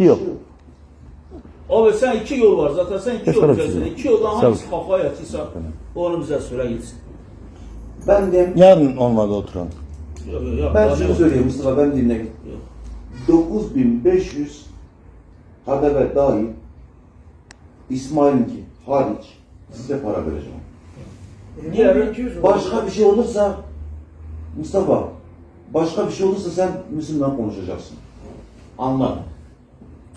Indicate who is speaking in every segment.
Speaker 1: sıkıntı yok.
Speaker 2: Abi sen iki yol var zaten sen iki yol
Speaker 1: yok.
Speaker 2: İki yoldan
Speaker 1: Sağ
Speaker 2: hangisi kafaya yatıysa onu bize söyle gitsin.
Speaker 3: Ben de
Speaker 1: Yarın olmadı oturalım.
Speaker 2: Yok, yok, yok,
Speaker 3: ben
Speaker 2: daha
Speaker 3: şunu
Speaker 2: ne-
Speaker 3: söyleyeyim Mustafa ben dinle.
Speaker 2: Yok.
Speaker 3: 9500 KDV dahil İsmail'inki hariç size para vereceğim.
Speaker 2: Diğeri
Speaker 3: Başka bir şey olursa Mustafa başka bir şey olursa sen Müslüman konuşacaksın. Anla.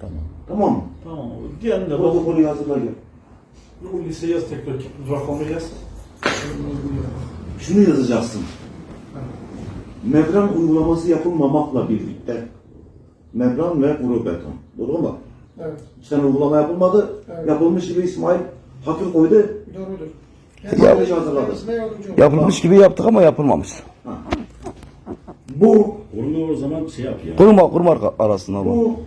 Speaker 1: Tamam.
Speaker 3: Tamam mı?
Speaker 2: Tamam. Diğerini de bak.
Speaker 3: Protokolü hazırla gel.
Speaker 4: O lise yaz tekrar rakamı yaz.
Speaker 3: Şunu yazacaksın. Membran uygulaması yapılmamakla birlikte membran ve kuru beton. Doğru mu?
Speaker 4: Evet.
Speaker 3: İşte uygulama yapılmadı.
Speaker 4: Evet.
Speaker 3: Yapılmış gibi İsmail hakir koydu.
Speaker 4: Doğrudur. Yardımcı ol.
Speaker 1: Yapılmış gibi yaptık ama yapılmamış.
Speaker 3: Bu
Speaker 5: Kurulu o zaman şey yap ya.
Speaker 1: Kurma kurma arasında bu.
Speaker 3: bu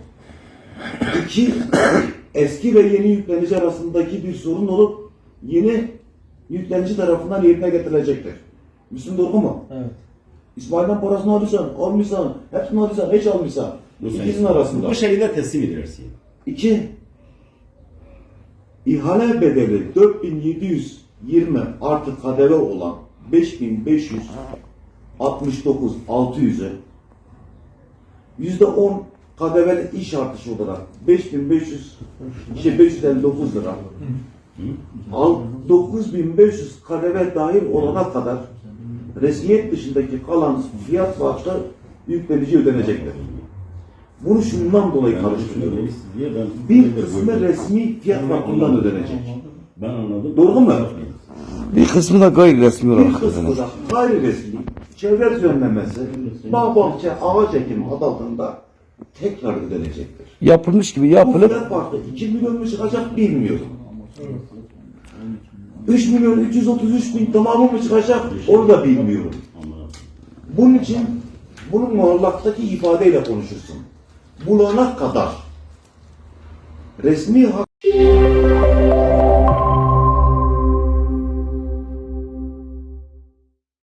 Speaker 3: iki eski ve yeni yüklenici arasındaki bir sorun olup yeni yüklenici tarafından yerine getirilecektir. Müslüm doğru mu?
Speaker 2: Evet.
Speaker 3: İsmail'den parasını alırsan, almışsan, hepsini alırsan, hiç almışsan. İkisinin arasında.
Speaker 5: Bu şekilde teslim edersin.
Speaker 3: İki, ihale bedeli 4720 artı KDV olan 5569 600'e yüzde 10 KDV'li iş artışı olarak 5500 şey 559 lira al 9500 KDV dahil olana kadar resmiyet dışındaki kalan fiyat farkı yüklenici ödenecektir. Bunu şundan dolayı karıştırıyorum.
Speaker 5: Diye ben
Speaker 3: Bir kısmı resmi fiyat bakımından ödenecek.
Speaker 5: Ben anladım.
Speaker 3: Doğru mu?
Speaker 1: Bir kısmı da gayri resmi
Speaker 3: Bir
Speaker 1: olarak
Speaker 3: kısmı
Speaker 1: ödenecek.
Speaker 3: da gayri resmi çevre düzenlemesi, bağ bahçe, ağaç ekimi adı altında tekrar ödenecektir.
Speaker 1: Yapılmış gibi
Speaker 3: Bu
Speaker 1: yapılıp
Speaker 3: fiyat farkı 2 milyon mu çıkacak bilmiyorum. 3 milyon 333 bin tamamı mı çıkacak onu da bilmiyorum. Bunun için bunun muallaktaki ifadeyle konuşursun. Bulana kadar resmi hak